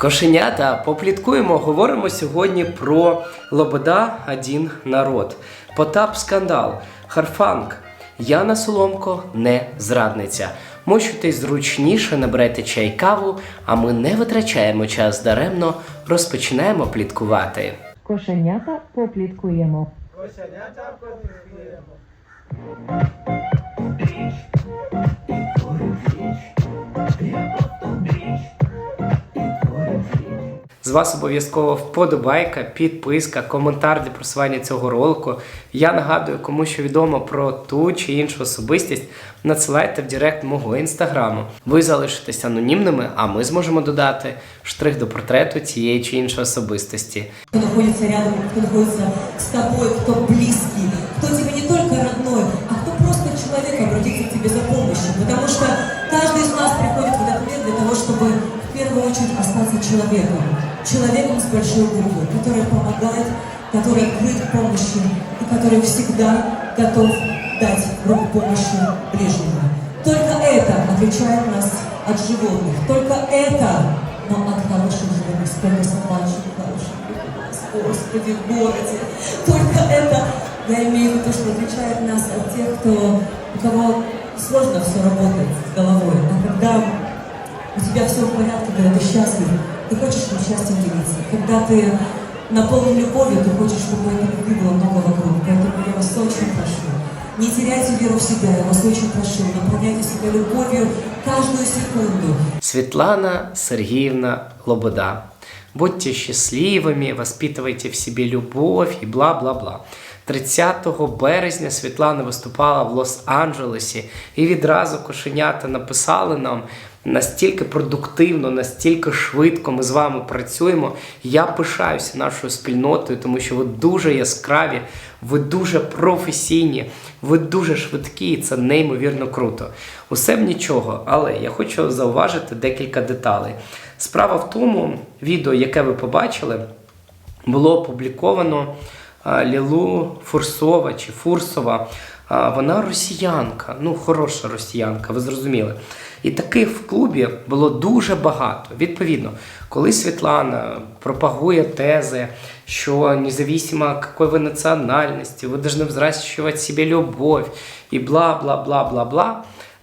Кошенята, попліткуємо, говоримо сьогодні про Лобода Один народ, Потап Скандал, Харфанг, Яна Соломко не зрадниця. Мощуйтесь зручніше, наберете чай каву, а ми не витрачаємо час даремно, розпочинаємо пліткувати. Кошенята попліткуємо. З вас обов'язково вподобайка, підписка, коментар для просування цього ролику. Я нагадую, кому що відомо про ту чи іншу особистість, надсилайте в Директ мого інстаграму. Ви залишитесь анонімними, а ми зможемо додати штрих до портрету цієї чи іншої особистості. кто находится рядом, кто находится с тобой, кто близкий, кто тебе не только родной, а кто просто человек обратится к тебе за помощью. Потому что каждый из нас приходит в этот мир для того, чтобы в первую очередь остаться человеком. Человеком с большой буквы, который помогает, который открыт к помощи и который всегда готов дать руку помощи ближнему. Только это отличает нас от животных. Только это, но от хороших животных, сколько собачек хороших. Господи, в городе. Только это, я имею в виду, что отличает нас от тех, кто, у кого сложно все работает с головой. А когда у тебя все в порядке, когда ты счастлив, ты хочешь этим счастьем делиться. Когда ты наполнен любовью, ты хочешь, чтобы этой любви было много вокруг. Поэтому я вас очень прошу, не теряйте веру в себя, я вас очень прошу, наполняйте себя любовью каждую секунду. Светлана Сергеевна Лобода. Будьте счастливыми, воспитывайте в себе любовь и бла-бла-бла. 30 березня Світлана виступала в Лос-Анджелесі і відразу кошенята написали нам настільки продуктивно, настільки швидко ми з вами працюємо. Я пишаюся нашою спільнотою, тому що ви дуже яскраві, ви дуже професійні, ви дуже швидкі, і це неймовірно круто. Усе б нічого, але я хочу зауважити декілька деталей. Справа в тому, відео, яке ви побачили, було опубліковано Лілу Фурсова чи Фурсова. Вона росіянка, ну хороша росіянка, ви зрозуміли. І таких в клубі було дуже багато. Відповідно, коли Світлана пропагує тези, що независимо какой ви національності, ви повинні взращувати собі любов і бла-бла-бла-бла-бла.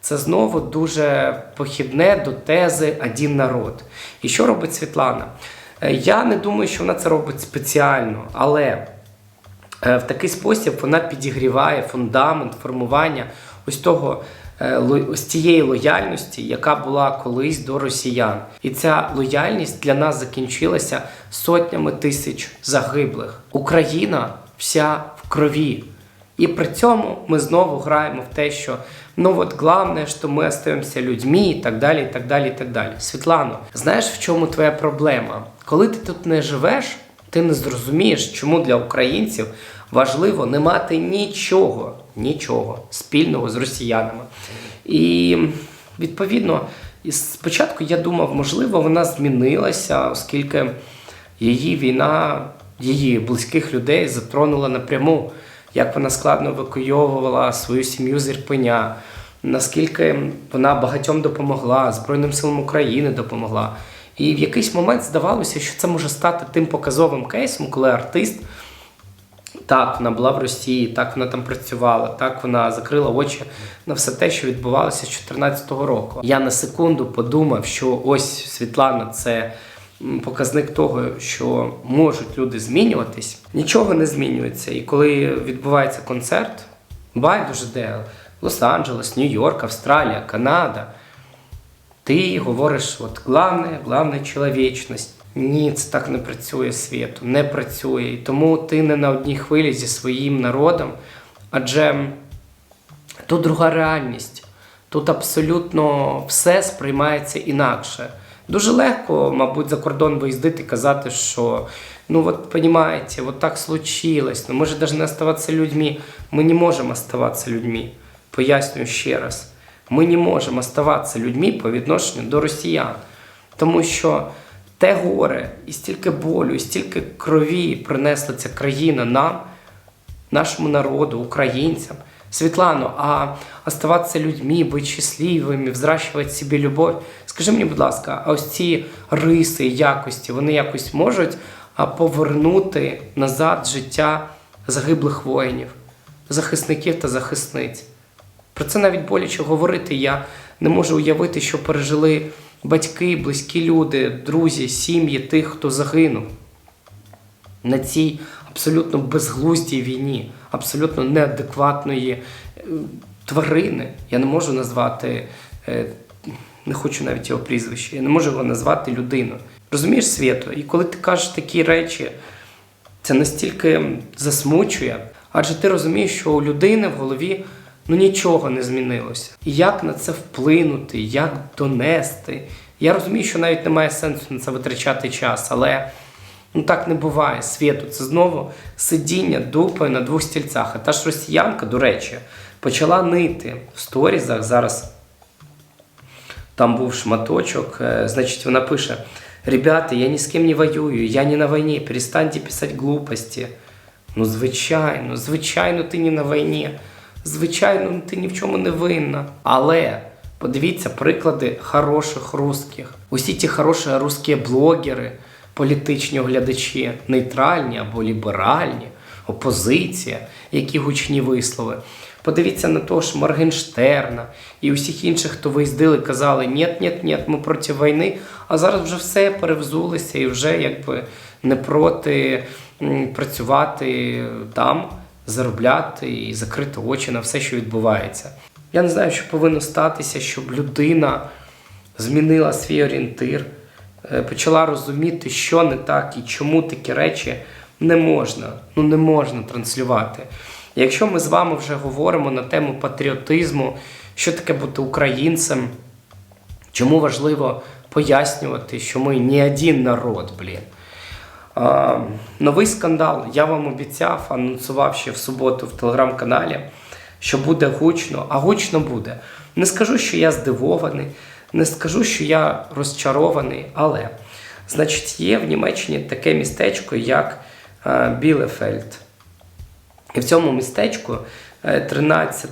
Це знову дуже похідне до тези один народ. І що робить Світлана? Е, Я не думаю, що вона це робить спеціально, але в такий спосіб вона підігріває фундамент формування ось того. е, Ось цієї лояльності, яка була колись до росіян, і ця лояльність для нас закінчилася сотнями тисяч загиблих. Україна вся в крові. І при цьому ми знову граємо в те, що ну от головне, що ми остаємося людьми і так далі, і так далі, і так далі. Світлано, знаєш, в чому твоя проблема? Коли ти тут не живеш, ти не зрозумієш, чому для українців важливо не мати нічого, нічого спільного з росіянами. І відповідно, спочатку я думав, можливо, вона змінилася, оскільки її війна, її близьких людей затронула напряму, як вона складно евакуйовувала свою сім'ю з Ірпеня, наскільки вона багатьом допомогла, Збройним силам України допомогла. І в якийсь момент здавалося, що це може стати тим показовим кейсом, коли артист. Так, вона була в Росії, так вона там працювала, так вона закрила очі на все те, що відбувалося з 2014 року. Я на секунду подумав, що ось Світлана це показник того, що можуть люди змінюватись. Нічого не змінюється. І коли відбувається концерт, байдуже де Лос-Анджелес, Нью-Йорк, Австралія, Канада. Ти говориш, от главне, главне чоловічність. Ні, це так не працює світу, не працює. І тому ти не на одній хвилі зі своїм народом, адже тут друга реальність. Тут абсолютно все сприймається інакше. Дуже легко, мабуть, за кордон виїздити і казати, що ну от понимаете, вот так случилось, но мы же должны оставаться людьми. Мы не можем оставаться людьми. Пояснюю ще раз. Ми не можемо оставатися людьми по відношенню до росіян, тому що те горе і стільки болю, і стільки крові принесла ця країна нам, нашому народу, українцям, Светлану, а оставаться людьми, быть счастливыми, взращувати собі любов. Скажи мені, будь ласка, а ось ці риси, якості, вони якось можуть повернути назад життя загиблих воїнів, захисників та захисниць? Про це навіть боляче говорити. Я не можу уявити, що пережили батьки, близькі люди, друзі, сім'ї тих, хто загинув на цій абсолютно безглуздій війні, абсолютно неадекватної е, тварини. Я не можу назвати, е, не хочу навіть його прізвище, я не можу його назвати людиною. Розумієш, Свято? І коли ти кажеш такі речі, це настільки засмучує, адже ти розумієш, що у людини в голові ну нічого не змінилося. І як на це вплинути, як донести. Я розумію, що навіть немає сенсу на це витрачати час, але ну так не буває. Світу, це знову сидіння дупою на двох стільцях. А та ж росіянка, до речі, почала нити в сторізах зараз там був шматочок, е, значить, вона пише: Ребята, я ні з ким не воюю, я не на війні, перестаньте писати глупості. Ну, звичайно, звичайно, ти не на війні. Звичайно, ти ні в чому не винна. Але подивіться приклади хороших русських. Усі ті хороші русські блогери, політичні оглядачі, нейтральні або ліберальні, опозиція, які гучні вислови. Подивіться на того ж Моргенштерна і усіх інших, хто виїздили, казали ні, ні, ні, ми проти війни. А зараз вже все перевзулися і вже якби не проти працювати там, заробляти і закрити очі на все, що відбувається. Я не знаю, що повинно статися, щоб людина змінила свій орієнтир, е, почала розуміти, що не так і чому такі речі не можна, ну не можна транслювати. Якщо ми з вами вже говоримо на тему патріотизму, що таке бути українцем, чому важливо пояснювати, що ми не один народ, блін. Новий скандал. Я вам обіцяв, анонсував ще в суботу в телеграм-каналі, що буде гучно, а гучно буде. Не скажу, що я здивований, не скажу, що я розчарований, але значить, є в Німеччині таке містечко, як е, Білефельд. І в цьому містечку е, 13,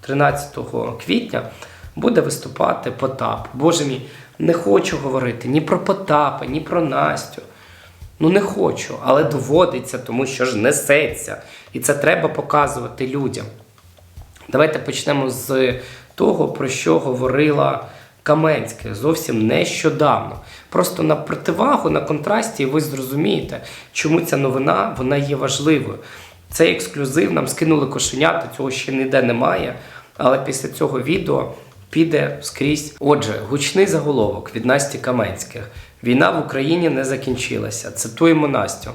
13 квітня буде виступати Потап. Боже мій, не хочу говорити ні про Потапа, ні про Настю. Ну не хочу, але доводиться, тому що ж несеться. І це треба показувати людям. Давайте почнемо з того, про що говорила Каменська зовсім нещодавно. Просто на противагу, на контрасті, ви зрозумієте, чому ця новина вона є важливою. Цей ексклюзив нам скинули кошенята, цього ще ніде немає. Але після цього відео піде скрізь. Отже, гучний заголовок від Насті Каменських. Війна в Україні не закінчилася. Цитуємо Настю.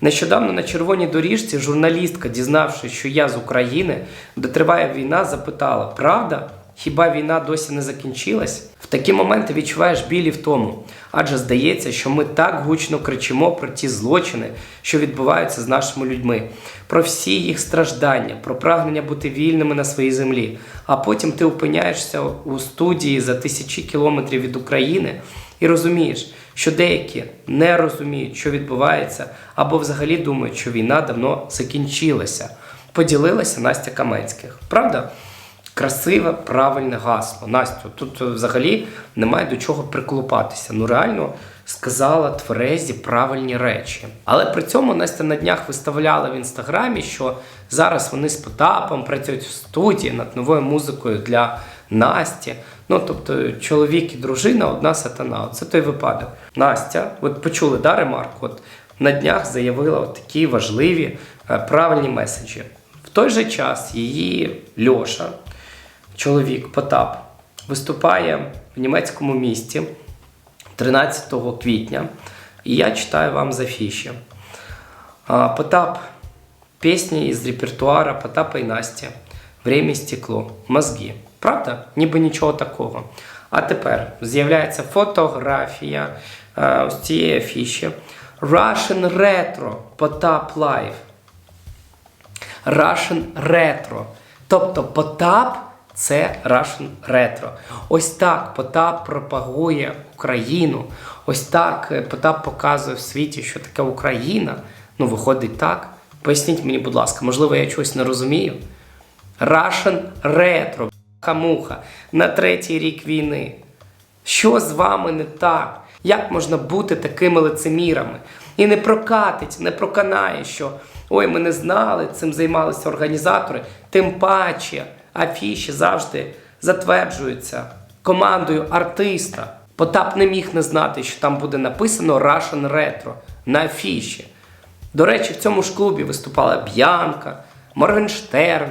Нещодавно на червоній доріжці журналістка, дізнавшись, що я з України, де триває війна, запитала: Правда? Хіба війна досі не закінчилась? В такі моменти відчуваєш білі в тому, адже здається, що ми так гучно кричимо про ті злочини, що відбуваються з нашими людьми, про всі їх страждання, про прагнення бути вільними на своїй землі. А потім ти опиняєшся у студії за тисячі кілометрів від України і розумієш, що деякі не розуміють, що відбувається, або взагалі думають, що війна давно закінчилася. Поділилася Настя Каменських. Правда? Красиве, правильне гасло. Настю, тут взагалі немає до чого приклопатися. Ну реально сказала тверезі правильні речі. Але при цьому Настя на днях виставляла в інстаграмі, що зараз вони з Потапом працюють в студії над новою музикою для Насті. Ну, тобто, чоловік і дружина одна сатана. Це той випадок. Настя, от почули да, ремарку? От на днях заявила от такі важливі е, правильні меседжі. В той же час її Льоша, чоловік Потап, виступає в німецькому місті 13 квітня. І я читаю вам з афіші. А, Потап. Песни из репертуара Потапа и Насті. Время стекло. Мозги. Правда? Ніби нічого такого. А тепер з'являється фотографія е, ось цієї афіші. Russian Retro Потап Live. Russian Retro. Тобто Потап це Russian Retro. Ось так Потап пропагує Україну. Ось так е, Потап показує в світі, що таке Україна. Ну, виходить так. Поясніть мені, будь ласка, можливо, я чогось не розумію. Russian Retro, хамуха, на третій рік війни. Що з вами не так? Як можна бути такими лицемірами? І не прокатить, не проканає, що ой, ми не знали, цим займалися організатори. Тим паче афіші завжди затверджуються командою артиста. Потап не міг не знати, що там буде написано Russian Retro на афіші. До речі, в цьому ж клубі виступала Б'янка, Моргенштерн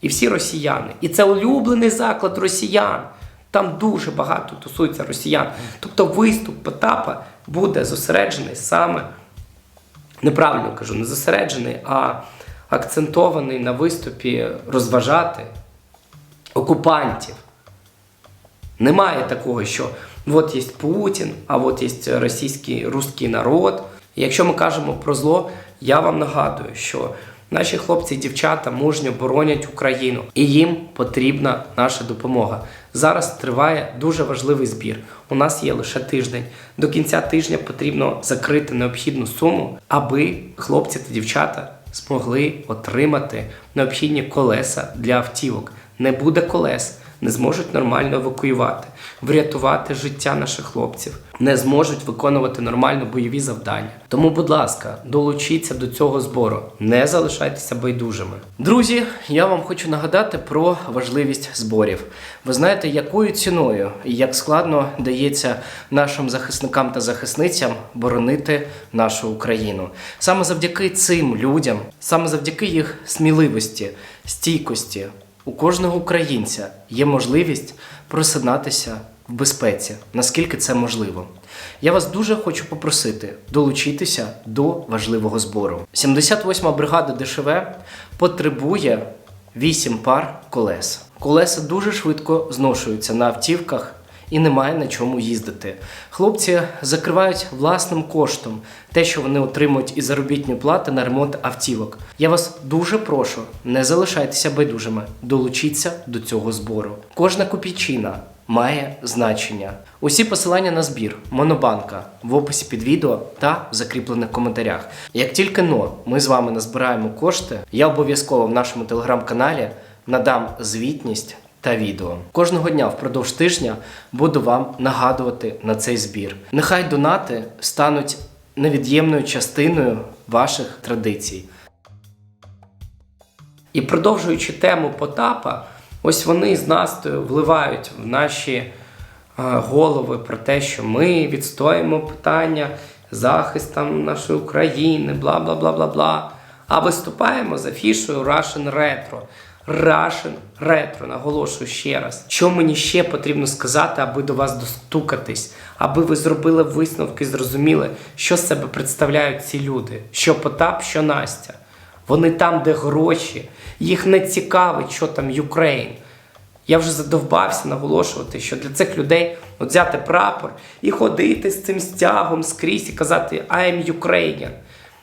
і всі росіяни. І це улюблений заклад росіян. Там дуже багато тусується росіян. Тобто виступ Потапа буде зосереджений саме, неправильно кажу, не зосереджений, а акцентований на виступі розважати окупантів. Немає такого, що от є Путін, а от є російський русський народ. Якщо ми кажемо про зло, я вам нагадую, що наші хлопці і дівчата мужньо боронять Україну, і їм потрібна наша допомога. Зараз триває дуже важливий збір. У нас є лише тиждень. До кінця тижня потрібно закрити необхідну суму, аби хлопці та дівчата змогли отримати необхідні колеса для автівок. Не буде колес не зможуть нормально евакуювати, врятувати життя наших хлопців, не зможуть виконувати нормально бойові завдання. Тому, будь ласка, долучіться до цього збору, не залишайтеся байдужими. Друзі, я вам хочу нагадати про важливість зборів. Ви знаєте, якою ціною і як складно дається нашим захисникам та захисницям боронити нашу Україну. Саме завдяки цим людям, саме завдяки їх сміливості, стійкості, у кожного українця є можливість просинатися в безпеці, наскільки це можливо. Я вас дуже хочу попросити долучитися до важливого збору. 78-ма бригада ДШВ потребує 8 пар колес. Колеса дуже швидко зношуються на автівках і немає на чому їздити. Хлопці закривають власним коштом те, що вони отримують із заробітної плати на ремонт автівок. Я вас дуже прошу, не залишайтеся байдужими, долучіться до цього збору. Кожна копійчина має значення. Усі посилання на збір Монобанка в описі під відео та в закріплених коментарях. Як тільки но ми з вами назбираємо кошти, я обов'язково в нашому телеграм-каналі надам звітність та відео. Кожного дня впродовж тижня буду вам нагадувати на цей збір. Нехай донати стануть невід'ємною частиною ваших традицій. І продовжуючи тему Потапа, ось вони з Настою вливають в наші е, голови про те, що ми відстоїмо питання захист там нашої України, бла бла бла бла бла. А виступаємо з афішою Russian Retro. Russian Retro, наголошую ще раз. Що мені ще потрібно сказати, аби до вас достукатись, аби ви зробили висновки, зрозуміли, що з себе представляють ці люди, що Потап, що Настя. Вони там, де гроші, їх не цікавить, що там Юкрейн. Я вже задовбався наголошувати, що для цих людей от взяти прапор і ходити з цим стягом скрізь і казати I am Ukrainian.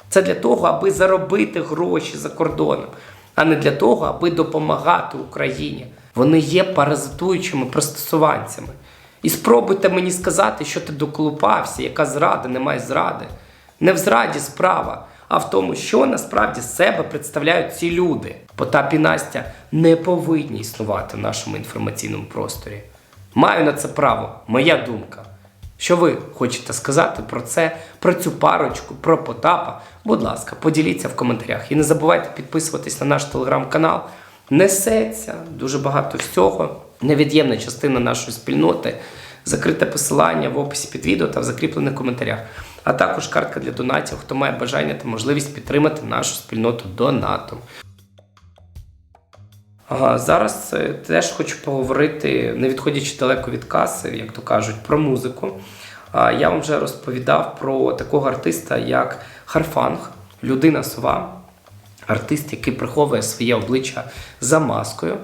Це для того, аби заробити гроші за кордоном, а не для того, аби допомагати Україні. Вони є паразитуючими пристосуванцями. І спробуйте мені сказати, що ти доколупався, яка зрада, немає зради. Не в зраді справа, а в тому, що насправді себе представляють ці люди. Потап і Настя не повинні існувати в нашому інформаційному просторі. Маю на це право, моя думка. Що ви хочете сказати про це, про цю парочку, про Потапа? Будь ласка, поділіться в коментарях. І не забувайте підписуватись на наш телеграм-канал. Несеться дуже багато всього. Невід'ємна частина нашої спільноти. Закрите посилання в описі під відео та в закріплених коментарях. А також картка для донатів, хто має бажання та можливість підтримати нашу спільноту донатом. Ага, зараз е, теж хочу поговорити, не відходячи далеко від каси, як то кажуть, про музику. Я вам вже розповідав про такого артиста, як Харфанг, людина сова, артист, який приховує своє обличчя за маскою.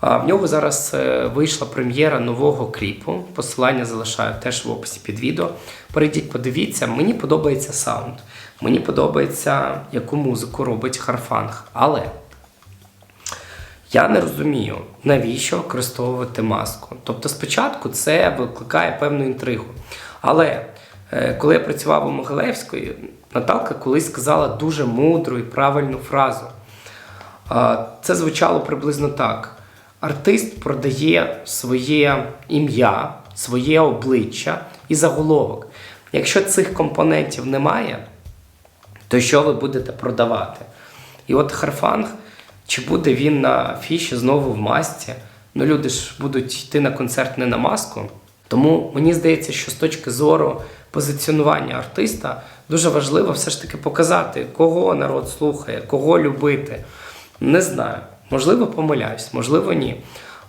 В нього зараз е, вийшла прем'єра нового кліпу. Посилання залишаю теж в описі під відео. Перейдіть, подивіться, мені подобається саунд. Мені подобається, яку музику робить Харфанг. Але я не розумію, навіщо використовувати маску. Тобто, спочатку це викликає певну інтригу. Але Е, Коли я працював у Могилевської, Наталка колись сказала дуже мудру і правильну фразу. Це звучало приблизно так: артист продає своє ім'я, своє обличчя і заголовок. Якщо цих компонентів немає, то що ви будете продавати? І от Харфанг, чи буде він на афіші знову в масці? Ну, люди ж будуть йти на концерт не на маску. Тому мені здається, що з точки зору позиціонування артиста дуже важливо все ж таки показати, кого народ слухає, кого любити. Не знаю. Можливо, помиляюсь, можливо, ні.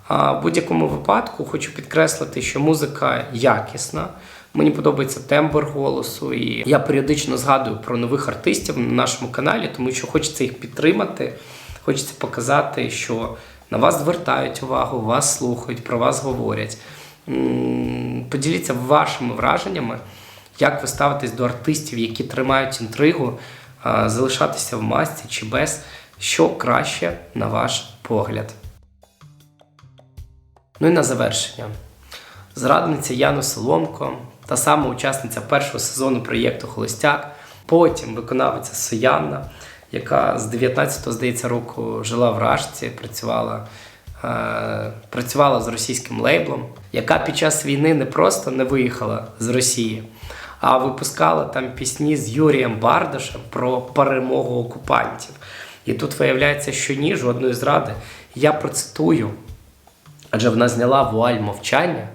А в будь-якому випадку хочу підкреслити, що музика якісна. Мені подобається тембр голосу, і я періодично згадую про нових артистів на нашому каналі, тому що хочеться їх підтримати. Хочеться показати, що на вас звертають увагу, вас слухають, про вас говорять. Поділіться вашими враженнями, як ви ставитесь до артистів, які тримають інтригу, залишатися в масці чи без, що краще на ваш погляд. Ну і на завершення. Зрадниця Яна Соломко, та сама учасниця першого сезону проєкту Холостяк, потім виконавиця Соянна, яка з 19-го, здається, року жила в Рашці, працювала, працювала з російським лейблом, яка під час війни не просто не виїхала з Росії, а випускала там пісні з Юрієм Бардашем про перемогу окупантів. І тут виявляється, що ні, жодної зради. Я процитую Адже вона зняла вуаль мовчання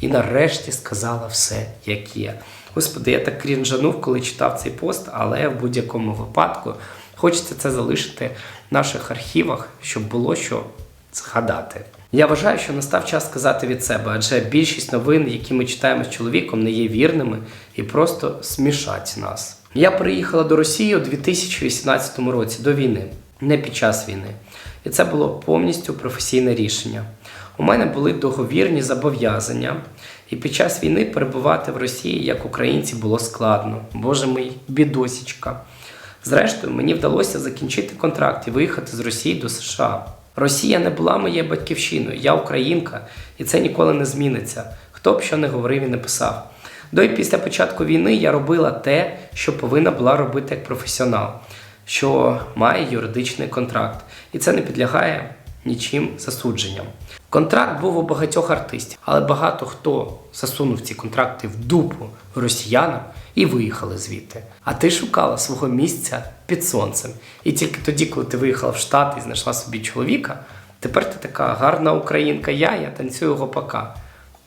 і нарешті сказала все, як є. Господи, я так крінжанув, коли читав цей пост, але в будь-якому випадку хочеться це залишити в наших архівах, щоб було що згадати. Я вважаю, що настав час сказати від себе, адже більшість новин, які ми читаємо з чоловіком, не є вірними і просто смішать нас. Я приїхала до Росії у 2018 році до війни, не під час війни. І це було повністю професійне рішення. У мене були договірні зобов'язання, і під час війни перебувати в Росії як українці було складно. Боже мій, бідосічка. Зрештою, мені вдалося закінчити контракт і виїхати з Росії до США. Росія не була моєю батьківщиною, я українка, і це ніколи не зміниться. Хто б що не говорив і не писав. До і після початку війни я робила те, що повинна була робити як професіонал, що має юридичний контракт, і це не підлягає нічим засудженням. Контракт був у багатьох артистів, але багато хто засунув ці контракти в дупу росіянам і виїхали звідти. А ти шукала свого місця під сонцем. І тільки тоді, коли ти виїхала в Штати і знайшла собі чоловіка, тепер ти така гарна українка, я, я танцюю гопака.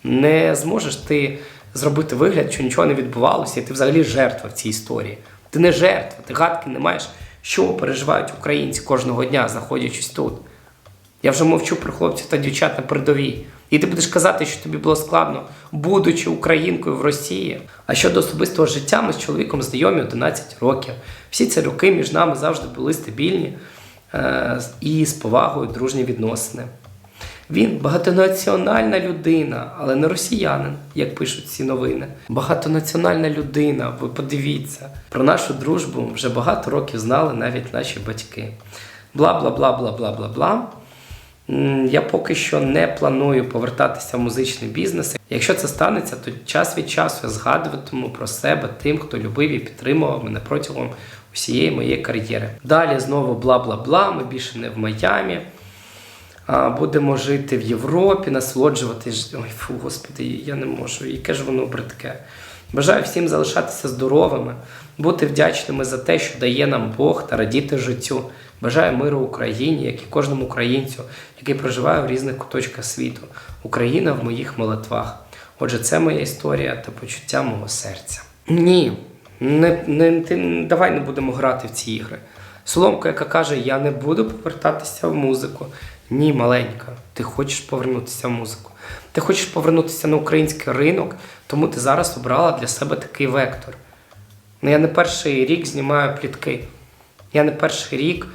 Не зможеш ти зробити вигляд, що нічого не відбувалося, і ти взагалі жертва в цій історії. Ти не жертва, ти гадки не маєш, що переживають українці кожного дня, знаходячись тут. Я вже мовчу про хлопців та дівчат на передовій. І ти будеш казати, що тобі було складно, будучи українкою в Росії. А щодо особистого життя, ми з чоловіком знайомі 11 років. Всі ці роки між нами завжди були стабільні е- і з повагою дружні відносини. Він багатонаціональна людина, але не росіянин, як пишуть ці новини. Багатонаціональна людина, ви подивіться. Про нашу дружбу вже багато років знали навіть наші батьки. Бла бла бла бла бла бла бла. Я поки що не планую повертатися в музичний бізнес. Якщо це станеться, то час від часу я згадуватиму про себе тим, хто любив і підтримував мене протягом усієї моєї кар'єри. Далі знову бла бла бла. Ми більше не в Майамі. Будемо жити в Європі, насолоджуватись. Ой, фу, господи, я не можу. Яке ж воно бридке. Бажаю всім залишатися здоровими, бути вдячними за те, що дає нам Бог та радіти життю. Бажаю миру Україні, як і кожному українцю, який проживає в різних куточках світу. Україна в моїх молитвах. Отже, це моя історія та почуття мого серця. Ні, не, не, ти, давай не будемо грати в ці ігри. Соломка, яка каже, я не буду повертатися в музику. Ні, маленька, ти хочеш повернутися в музику. Ти хочеш повернутися на український ринок, тому ти зараз обрала для себе такий вектор. Ну, я не перший рік знімаю плітки. Я не перший рік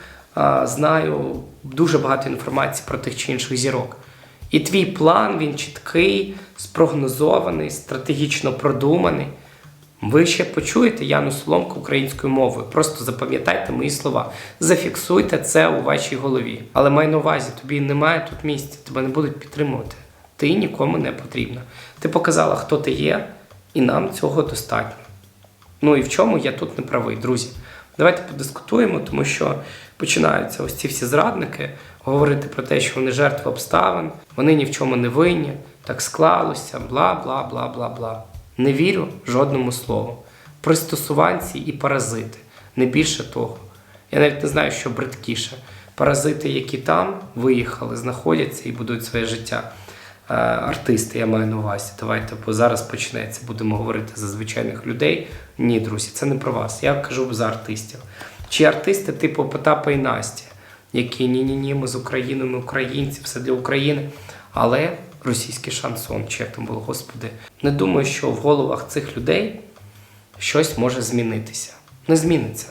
знаю дуже багато інформації про тих чи інших зірок. І твій план він чіткий, спрогнозований, стратегічно продуманий. Ви ще почуєте Яну Соломку українською мовою. Просто запам'ятайте мої слова. Зафіксуйте це у вашій голові. Але май на увазі, тобі немає тут місця, тебе не будуть підтримувати. Ти нікому не потрібна. Ти показала, хто ти є, і нам цього достатньо. Ну і в чому я тут не правий, друзі? Давайте подискутуємо, тому що починаються ось ці всі зрадники говорити про те, що вони жертви обставин, вони ні в чому не винні, так склалося, бла, бла, бла, бла, бла. Не вірю жодному слову. Пристосуванці і паразити, не більше того. Я навіть не знаю, що бридкіше. Паразити, які там виїхали, знаходяться і будують своє життя. Е, Артисти, я маю на увазі. Давайте, бо зараз почнеться, будемо говорити за звичайних людей. Ні, друзі, це не про вас. Я кажу за артистів. Чи артисти типу Потапа і Насті, які ні-ні ні, ми з України, ми українці, все для України. Але російський шансон, чи як там було, господи, не думаю, що в головах цих людей щось може змінитися. Не зміниться.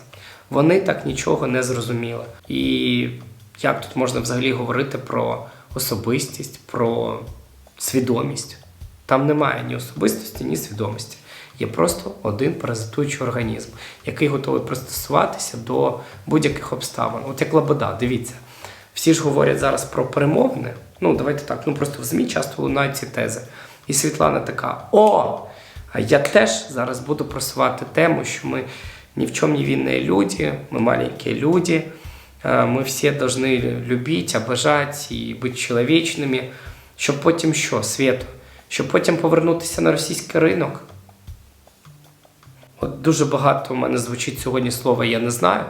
Вони так нічого не зрозуміли. І як тут можна взагалі говорити про особистість, про свідомість? Там немає ні особистості, ні свідомості. Є просто один паразитуючий організм, який готовий пристосуватися до будь-яких обставин. От як Лобода, дивіться. Всі ж говорять зараз про перемовини. Ну, давайте так, ну просто в ЗМІ часто лунають ці тези. І Світлана така: О! А я теж зараз буду просувати тему, що ми ни в чем не винные люди, мы маленькие люди, э, мы все должны любить, обожать і бути чоловічними, щоб потім що, світу, щоб потім повернутися на російський ринок. От дуже багато у мене звучить сьогодні слова я не знаю,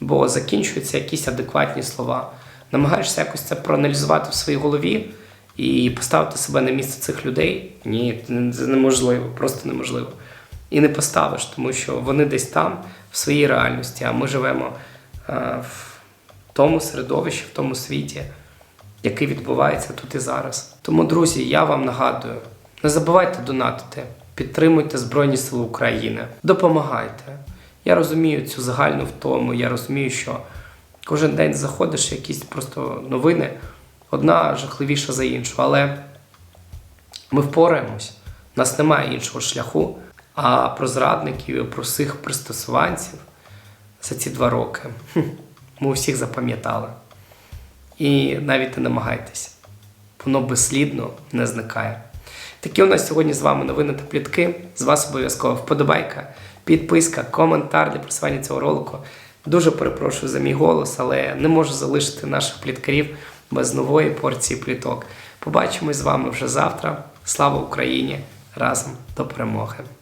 бо закінчуються якісь адекватні слова. Намагаєшся якось це проаналізувати в своїй голові і поставити себе на місце цих людей. Ні, це неможливо, просто неможливо. І не поставиш, тому що вони десь там, в своїй реальності, а ми живемо е, в тому середовищі, в тому світі, який відбувається тут і зараз. Тому, друзі, я вам нагадую: не забувайте донатити, підтримуйте Збройні Сили України, допомагайте. Я розумію цю загальну втому, я розумію, що кожен день заходиш якісь просто новини, одна жахливіша за іншу, але ми впораємось, у нас немає іншого шляху. А про зрадників і про всіх пристосуванців за ці два роки хм, ми усіх запам'ятали. І навіть не намагайтеся, воно безслідно не зникає. Такі у нас сьогодні з вами новини та плітки. З вас обов'язково вподобайка, підписка, коментар для просування цього ролику. Дуже перепрошую за мій голос, але не можу залишити наших пліткарів без нової порції пліток. Побачимось з вами вже завтра. Слава Україні! Разом до перемоги!